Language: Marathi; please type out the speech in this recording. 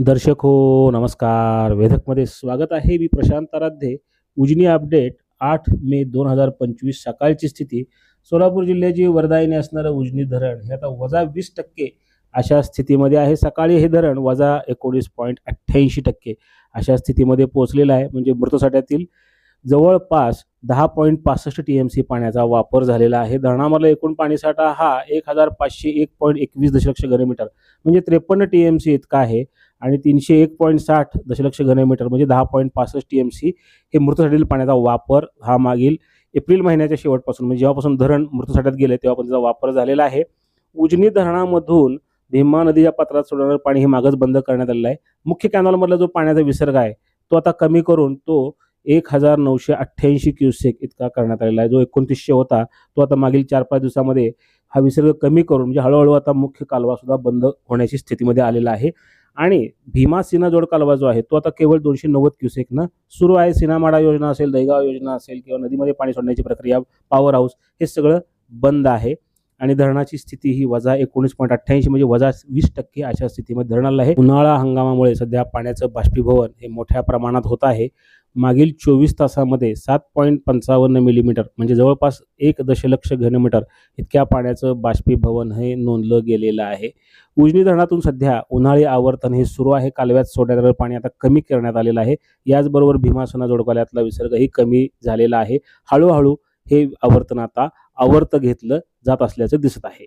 दर्शक हो नमस्कार. वेधकमध्ये स्वागत आहे. मी प्रशांत आराध्ये. उजनी अपडेट आठ मे दोन हजार पंचवीस सकाळची स्थिती. सोलापूर जिल्ह्याची वरदायीने असणारं उजनी धरण हे आता वजा वीस टक्के अशा स्थितीमध्ये आहे. सकाळी हे धरण वजा एकोणीस पॉईंट अठ्ठ्याऐंशी टक्के अशा स्थितीमध्ये पोहोचलेलं आहे. म्हणजे मृतसाठ्यातील जवळपास दहा पॉईंट पासष्ट टी एम सी पाण्याचा वापर झालेला आहे. धरणामधला एकूण पाणीसाठा हा एक हजार पाचशे एक पॉईंट एकवीस दशलक्ष घनमीटर म्हणजे त्रेपन्न टी एम सी इतका आहे. आणि तीनशे एक पॉईंट साठ दशलक्ष घनमीटर म्हणजे दहा पॉईंट पासष्ट टी एम सी हे मृतसाठीतील पाण्याचा वापर हा मागील एप्रिल महिन्याच्या शेवटपासून म्हणजे जेव्हापासून धरण मृतसाठ्यात गेले तेव्हापासून त्याचा वापर झालेला आहे. उजनी धरणामधून भीमा नदीच्या पात्रात सोडणारं पाणी हे मागच बंद करण्यात आलेलं आहे. मुख्य कॅनॉलमधला जो पाण्याचा विसर्ग आहे तो आता कमी करून तो एक हजार नऊशे अठ्ठ्याऐंशी क्युसेक इतका करण्यात आलेला आहे. जो एकोणतीसशे होता तो आता मागील चार पाच दिवसामध्ये हा विसर्ग कमी करून म्हणजे हळूहळू आता मुख्य कालवा सुद्धा बंद होण्याची स्थितीमध्ये आलेला आहे. आणि भीमा सिन्हा जोड कालवा जो आहे. तो आता केवळ दोनशे नव्वद क्युसेकनं सुरू आहे. सिनामाडा योजना असेल दहीगाव योजना असेल किंवा नदीमध्ये पाणी सोडण्याची प्रक्रिया पॉवर हाऊस हे सगळं बंद आहे. आणि धरणाची स्थिती ही वजा एकोणीस पॉईंट अठ्ठ्याऐंशी म्हणजे वजा वीस टक्के अशा स्थितीमध्ये धरणाला आहे. उन्हाळा हंगामामुळे सध्या पाण्याचं बाष्पीभवन हे मोठ्या प्रमाणात होत आहे. मागील चोवीस तासामध्ये सात पॉईंट पंचावन्न मिलीमीटर म्हणजे जवळपास एक दशलक्ष घनमीटर इतक्या पाण्याचं बाष्पीभवन हे नोंदलं गेलेलं आहे. उजनी धरणातून सध्या उन्हाळी आवर्तन हे सुरू आहे. कालव्यात सोडण्यात आलेलं पाणी आता कमी करण्यात आलेलं आहे. याचबरोबर भीमासना जोडकाल्यातला विसर्गही कमी झालेला आहे. हळूहळू हे आवर्तन आता आवर्त घेतलं जात असल्याचं दिसत आहे.